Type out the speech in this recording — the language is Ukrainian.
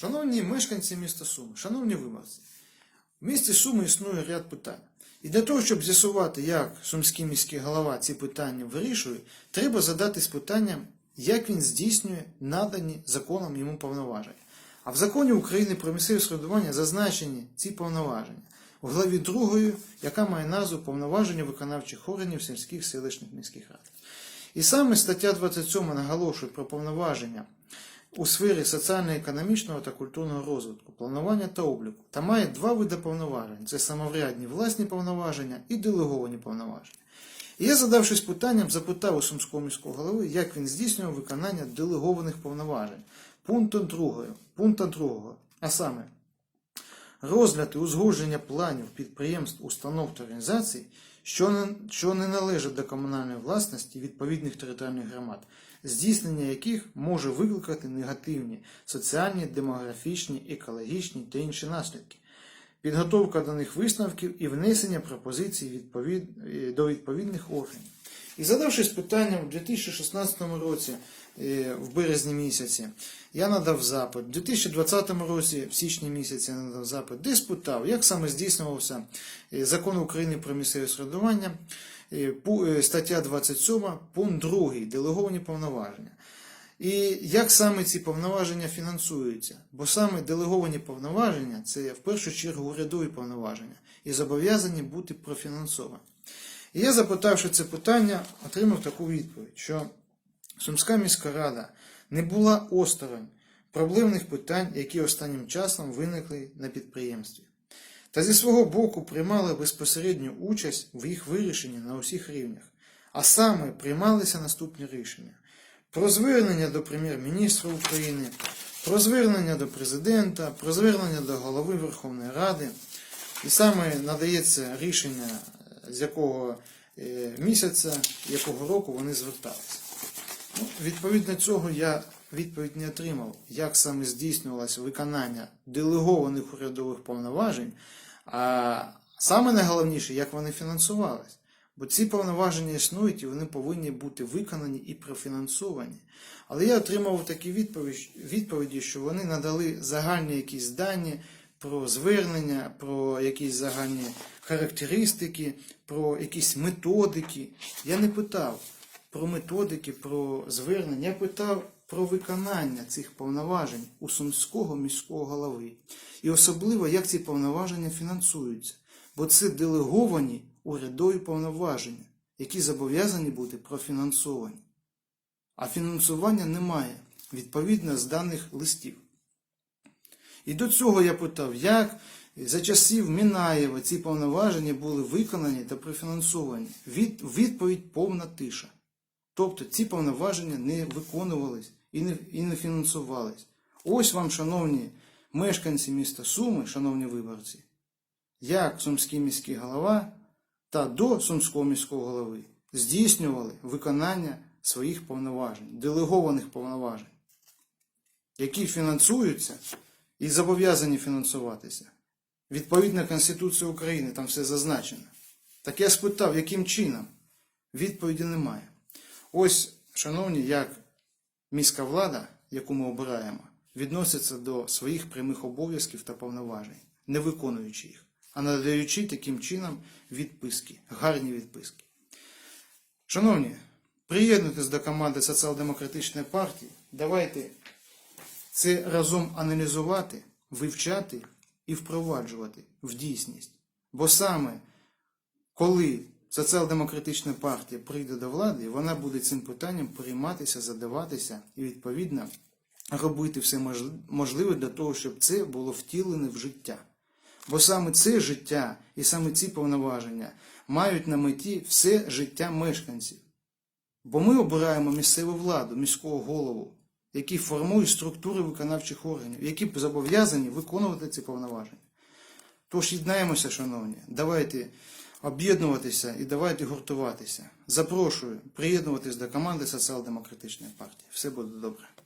Шановні мешканці міста Суми, шановні виборці, в місті Суми існує ряд питань. І для того, щоб з'ясувати, як сумський міський голова ці питання вирішує, треба задатись питанням, як він здійснює надані законом йому повноваження. А в законі України про місцеве самоврядування зазначені ці повноваження у главі 2, яка має назву повноваження виконавчих органів сільських селищних міських рад. І саме стаття 27 наголошує про повноваження у сфері соціально-економічного та культурного розвитку, планування та обліку, та має два види повноважень: це самоврядні власні повноваження і делеговані повноваження. І я, задавшись питанням, запитав у Сумського міського голови, як він здійснював виконання делегованих повноважень. Пунктом 2, пунктом 2, а саме розгляд і узгодження планів підприємств, установ та організацій, що не, що не належать до комунальної власності відповідних територіальних громад, здійснення яких може викликати негативні соціальні, демографічні, екологічні та інші наслідки. Підготовка до них висновків і внесення пропозицій відповід... е, до відповідних органів. І задавшись питанням у 2016 році, е, в березні місяці, я надав запит. У 2020 році, в січні місяці, я надав запит, де спитав, як саме здійснювався е, закон України про місцеве самоврядування, пу- е, стаття 27, пункт 2, делеговані повноваження. І як саме ці повноваження фінансуються? Бо саме делеговані повноваження це в першу чергу урядові повноваження і зобов'язані бути профінансовані. І я, запитавши це питання, отримав таку відповідь, що Сумська міська рада не була осторонь проблемних питань, які останнім часом виникли на підприємстві, та зі свого боку приймала безпосередню участь в їх вирішенні на усіх рівнях, а саме приймалися наступні рішення про звернення до прем'єр-міністра України, про звернення до президента, про звернення до голови Верховної Ради. І саме надається рішення, з якого е, місяця, якого року вони зверталися. Ну, відповідно цього я відповідь не отримав, як саме здійснювалося виконання делегованих урядових повноважень, а саме найголовніше, як вони фінансувалися. Бо ці повноваження існують і вони повинні бути виконані і профінансовані. Але я отримав такі відповіді, що вони надали загальні якісь дані про звернення, про якісь загальні характеристики, про якісь методики. Я не питав про методики, про звернення. Я питав про виконання цих повноважень у Сумського міського голови. І особливо, як ці повноваження фінансуються. Бо це делеговані урядові повноваження, які зобов'язані бути профінансовані. А фінансування немає, відповідно з даних листів. І до цього я питав, як за часів Мінаєва ці повноваження були виконані та профінансовані. Від, відповідь повна тиша. Тобто ці повноваження не виконувались і не, і не фінансувались. Ось вам, шановні мешканці міста Суми, шановні виборці, як Сумський міський голова та до Сумського міського голови здійснювали виконання своїх повноважень, делегованих повноважень, які фінансуються і зобов'язані фінансуватися. Відповідно Конституції України, там все зазначено. Так я спитав, яким чином? Відповіді немає. Ось, шановні, як міська влада, яку ми обираємо, відноситься до своїх прямих обов'язків та повноважень, не виконуючи їх, а надаючи таким чином відписки, гарні відписки. Шановні, приєднуйтесь до команди Соціал-демократичної партії. Давайте це разом аналізувати, вивчати і впроваджувати в дійсність. Бо саме коли соціал-демократична партія прийде до влади, вона буде цим питанням прийматися, задаватися і відповідно робити все можливе для того, щоб це було втілене в життя. Бо саме це життя і саме ці повноваження мають на меті все життя мешканців. Бо ми обираємо місцеву владу, міського голову, які формують структури виконавчих органів, які зобов'язані виконувати ці повноваження. Тож єднаємося, шановні, давайте об'єднуватися і давайте гуртуватися. Запрошую приєднуватись до команди Соціал-демократичної партії. Все буде добре.